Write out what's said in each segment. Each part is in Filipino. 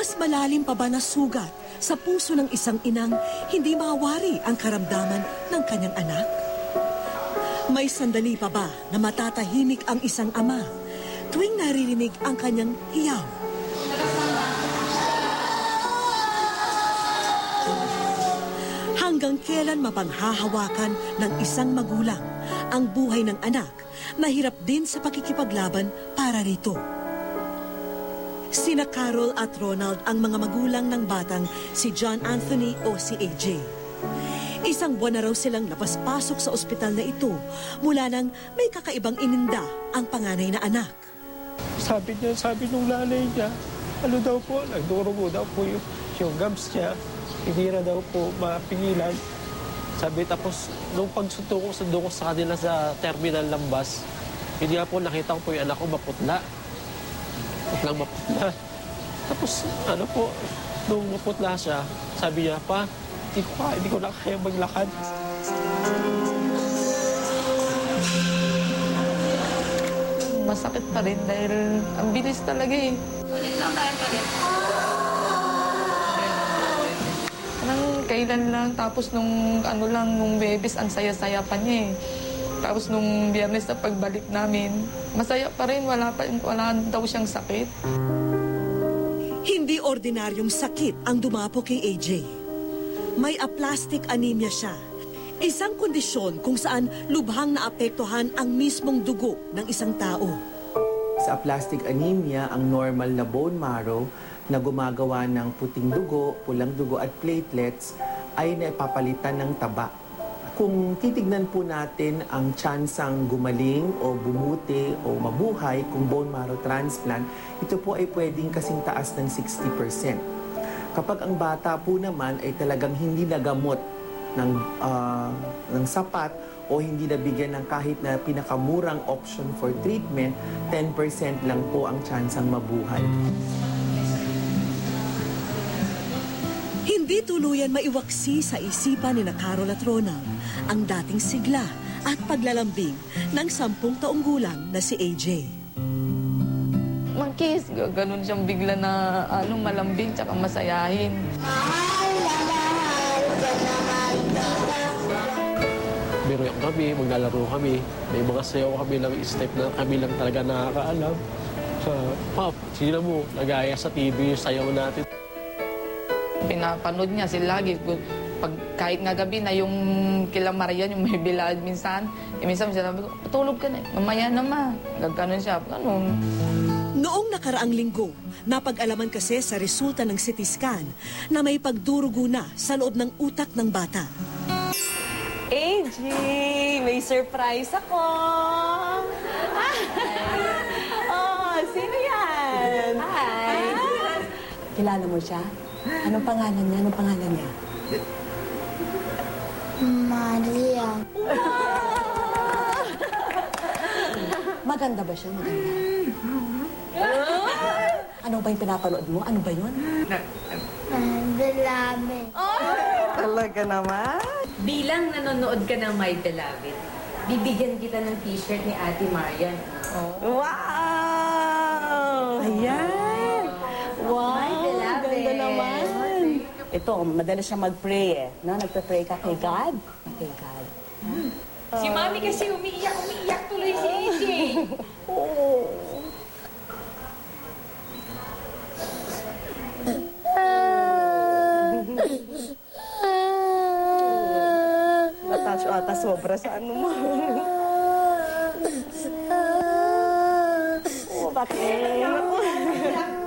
Mas malalim pa ba na sugat sa puso ng isang inang hindi mawari ang karamdaman ng kanyang anak? May sandali pa ba na matatahimik ang isang ama tuwing naririnig ang kanyang hiyaw? Hanggang kailan mapanghahawakan ng isang magulang ang buhay ng anak na hirap din sa pakikipaglaban para rito? Sina Carol at Ronald ang mga magulang ng batang si John Anthony o si AJ. Isang buwan na raw silang napaspasok sa ospital na ito mula nang may kakaibang ininda ang panganay na anak. Sabi niya, sabi nung nanay niya, ano daw po, nagdurugo daw po yung, yung gums niya. Hindi na daw po mapigilan. Sabi, tapos nung pagsunto ko, sundo ko sa kanila sa terminal ng bus, hindi nga po nakita ko po yung anak ko maputla. Putlang maputla. Tapos ano po, nung maputla siya, sabi niya, pa, hindi ko, hindi ko na kaya maglakad. Masakit pa rin dahil ang bilis talaga eh. Parang kailan lang, tapos nung ano lang, nung bebes, ang saya-saya pa niya eh. Tapos nung biyernes na pagbalik namin, masaya pa rin, wala, pa, wala daw siyang sakit. Hindi ordinaryong sakit ang dumapo kay AJ. May aplastic anemia siya. Isang kondisyon kung saan lubhang naapektuhan ang mismong dugo ng isang tao. Sa aplastic anemia, ang normal na bone marrow na gumagawa ng puting dugo, pulang dugo at platelets ay naipapalitan ng taba. Kung titignan po natin ang tsansang gumaling o bumuti o mabuhay kung bone marrow transplant, ito po ay pwedeng kasing taas ng 60%. Kapag ang bata po naman ay talagang hindi nagamot ng, ah, ng sapat o hindi nabigyan ng kahit na pinakamurang option for treatment, 10% lang po ang tsansang mabuhay. Hindi tuluyan maiwaksi sa isipan ni na Carol at Ronald ang dating sigla at paglalambing ng sampung taong gulang na si AJ. Mag-kiss, ganun siyang bigla na ano, malambing tsaka masayahin. Biruyak kami, maglalaro kami. May mga sayaw kami lang, step na kami lang talaga nakakaalam. Sa pop, sino mo, nagaya sa TV yung sayaw natin. Pinapanood niya sila lagi. Pag, kahit nga gabi na yung kila Marian, yung may bilad minsan, eh, minsan sinabi ko, patulog ka na. eh. Mamaya na ma. Gagkanon siya. Ganun. Noong nakaraang linggo, napag-alaman kasi sa resulta ng CT scan na may pagdurugo na sa loob ng utak ng bata. AJ, may surprise ako! oh, sino yan? Hi! Kilala mo siya? Anong pangalan niya? Anong pangalan niya? Maria. Maganda ba siya? Maganda. ano ba yung pinapanood mo? Ano ba yun? Dalamin. Talaga naman. Bilang nanonood ka ng My Beloved, bibigyan kita ng t-shirt ni Ate Marian. Wow! Ayan! Wow! My beloved. Ganda naman. Ito, madalas siya mag-pray eh. No? Nagpe-pray ka kay God? Kay God. Si Mami kasi umiiyak, umiiyak tuloy si AJ. Natasyo ata sobra sa ano mo. oh, bakit? Ako.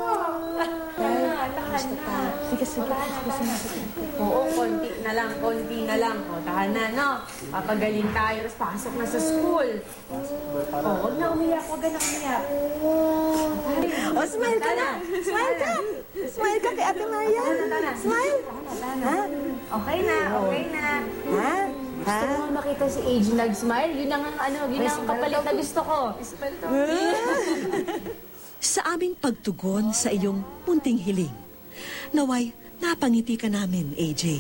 Tahan na. Sige, sige. sige, sige. Oo, konti na lang, konti na lang. O, tahan na, no? Papagaling tayo, tapos pasok na sa school. Oo, huwag na umiyak, huwag na umiyak. Oh, smile ka na. Smile ka. Smile ka kay Ate Maria. Smile. Ha? Okay na, okay na. Ha? Ha? Gusto ko makita si AJ nag-smile. Yun ang ano, yun ang kapalit na gusto ko. Sa aming pagtugon sa iyong munting hiling, naway napangiti ka namin, AJ.